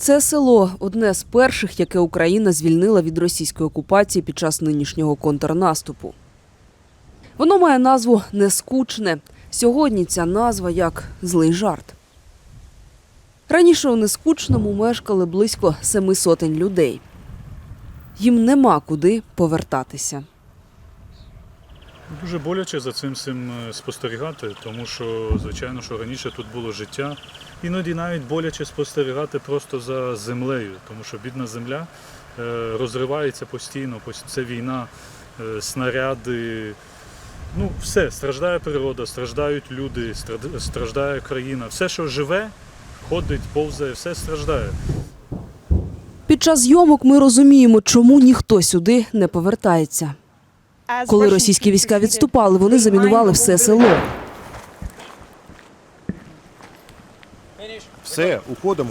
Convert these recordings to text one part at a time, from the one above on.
Це село одне з перших, яке Україна звільнила від російської окупації під час нинішнього контрнаступу. Воно має назву Нескучне. Сьогодні ця назва як злий жарт. Раніше у Нескучному мешкали близько семи сотень людей. Їм нема куди повертатися. Дуже боляче за цим всім е, спостерігати, тому що, звичайно, що раніше тут було життя. Іноді навіть боляче спостерігати просто за землею, тому що бідна земля е, розривається постійно, це війна, е, снаряди. Ну, все, страждає природа, страждають люди, страждає країна. Все, що живе, ходить, повзає, все страждає. Під час зйомок ми розуміємо, чому ніхто сюди не повертається. Коли російські війська відступали, вони замінували все село. Все, уходимо.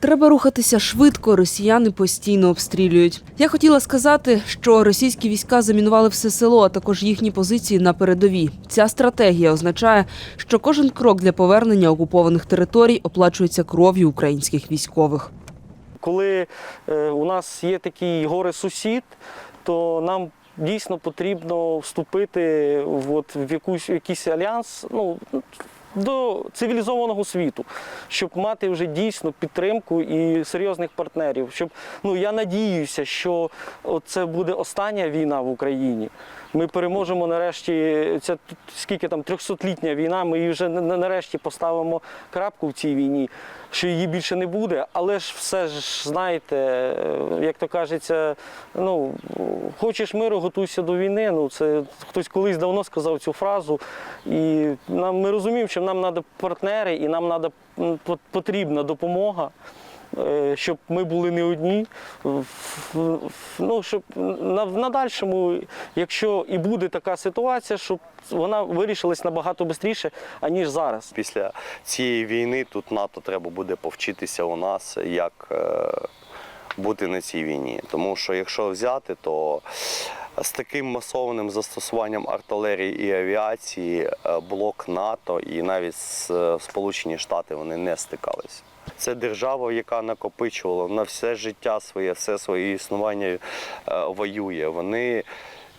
Треба рухатися швидко, росіяни постійно обстрілюють. Я хотіла сказати, що російські війська замінували все село, а також їхні позиції на передовій. Ця стратегія означає, що кожен крок для повернення окупованих територій оплачується кров'ю українських військових. Коли е, у нас є такий горе сусід, то нам дійсно потрібно вступити в, от, в якусь, в якийсь альянс ну, до цивілізованого світу, щоб мати вже дійсно підтримку і серйозних партнерів. Щоб, ну, я надіюся, що це буде остання війна в Україні. Ми переможемо нарешті. Тут скільки там 300-літня війна. Ми її вже на- на- нарешті поставимо крапку в цій війні, що її більше не буде. Але ж все ж знаєте, е, як то кажеться, ну хочеш миру, готуйся до війни. Ну це хтось колись давно сказав цю фразу. І нам ми розуміємо, що нам треба партнери, і нам треба потрібна допомога щоб ми були не одні. Ну, щоб на, в надальшому, якщо і буде така ситуація, щоб вона вирішилась набагато швидше, аніж зараз. Після цієї війни тут НАТО треба буде повчитися у нас, як е, бути на цій війні. Тому що якщо взяти, то з таким масованим застосуванням артилерії і авіації е, блок НАТО і навіть е, Сполучені Штати вони не стикалися. Це держава, яка накопичувала на все життя своє, все своє існування е, воює. Вони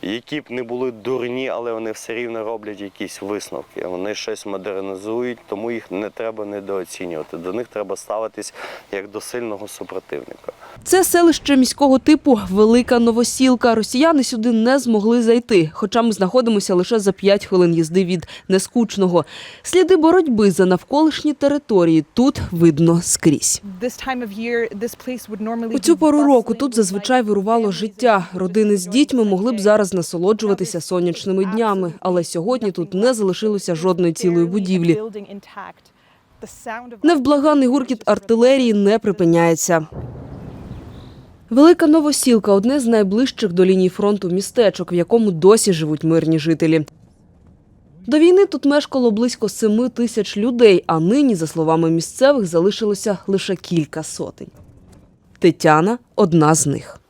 які б не були дурні, але вони все рівно роблять якісь висновки. Вони щось модернізують, тому їх не треба недооцінювати. До них треба ставитись як до сильного супротивника. Це селище міського типу Велика Новосілка. Росіяни сюди не змогли зайти, хоча ми знаходимося лише за 5 хвилин їзди від нескучного. Сліди боротьби за навколишні території тут видно скрізь. У цю пору року тут зазвичай вирувало життя. Родини з дітьми могли б зараз насолоджуватися сонячними днями, але сьогодні тут не залишилося жодної цілої будівлі. Невблаганий гуркіт артилерії не припиняється. Велика Новосілка одне з найближчих до лінії фронту містечок, в якому досі живуть мирні жителі. До війни тут мешкало близько семи тисяч людей, а нині, за словами місцевих, залишилося лише кілька сотень. Тетяна одна з них.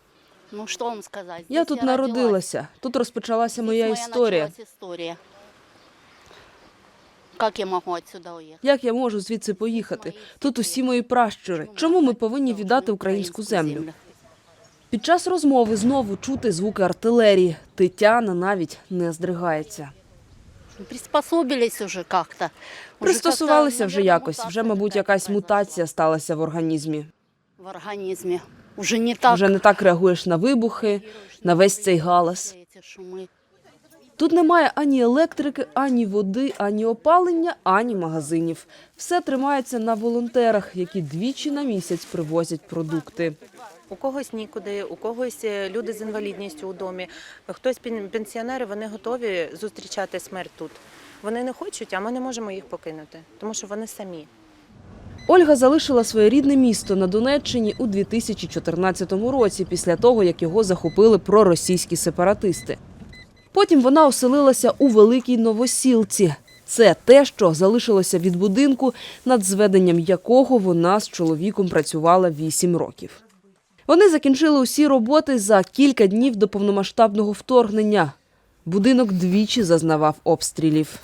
Ну что вам сказать? Я тут народилася. Тут розпочалася моя історія. история. Я могу отсюда уехать? Як я можу звідси поїхати? Тут усі мої пращури. Чому ми повинні віддати українську землю? Під час розмови знову чути звуки артилерії. Тетяна навіть не здригається. Приспособились уже как-то. Пристосувалися вже якось. Вже, мабуть, якась мутація сталася в організмі. В организме. Уже не так. Вже не так реагуєш на вибухи, на весь цей галас. Тут немає ані електрики, ані води, ані опалення, ані магазинів. Все тримається на волонтерах, які двічі на місяць привозять продукти. У когось нікуди, у когось е, люди з інвалідністю у домі, хтось пен- пенсіонери, вони готові зустрічати смерть тут. Вони не хочуть, а ми не можемо їх покинути, тому що вони самі. Ольга залишила своє рідне місто на Донеччині у 2014 році, після того, як його захопили проросійські сепаратисти. Потім вона оселилася у Великій Новосілці. Це те, що залишилося від будинку, над зведенням якого вона з чоловіком працювала 8 років. Вони закінчили усі роботи за кілька днів до повномасштабного вторгнення. Будинок двічі зазнавав обстрілів.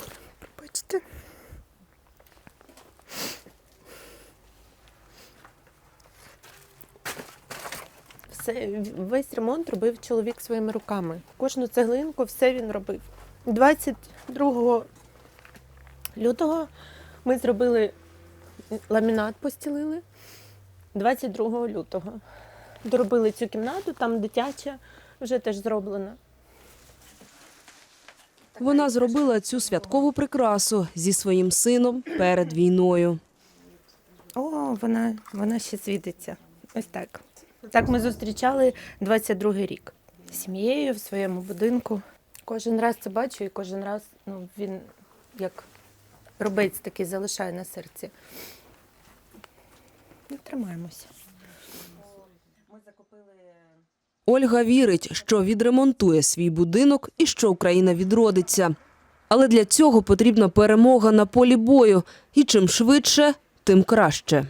Це весь ремонт робив чоловік своїми руками. Кожну цеглинку, все він робив. 22 лютого ми зробили ламінат, постілили. 22 лютого. Доробили цю кімнату, там дитяча вже теж зроблена. Вона зробила цю святкову прикрасу зі своїм сином перед війною. О, вона, вона ще світиться. Ось так. Так ми зустрічали 22-й рік з сім'єю в своєму будинку. Кожен раз це бачу, і кожен раз ну, він як робець такий залишає на серці. Ну, тримаємося. Ольга вірить, що відремонтує свій будинок і що Україна відродиться. Але для цього потрібна перемога на полі бою. І чим швидше, тим краще.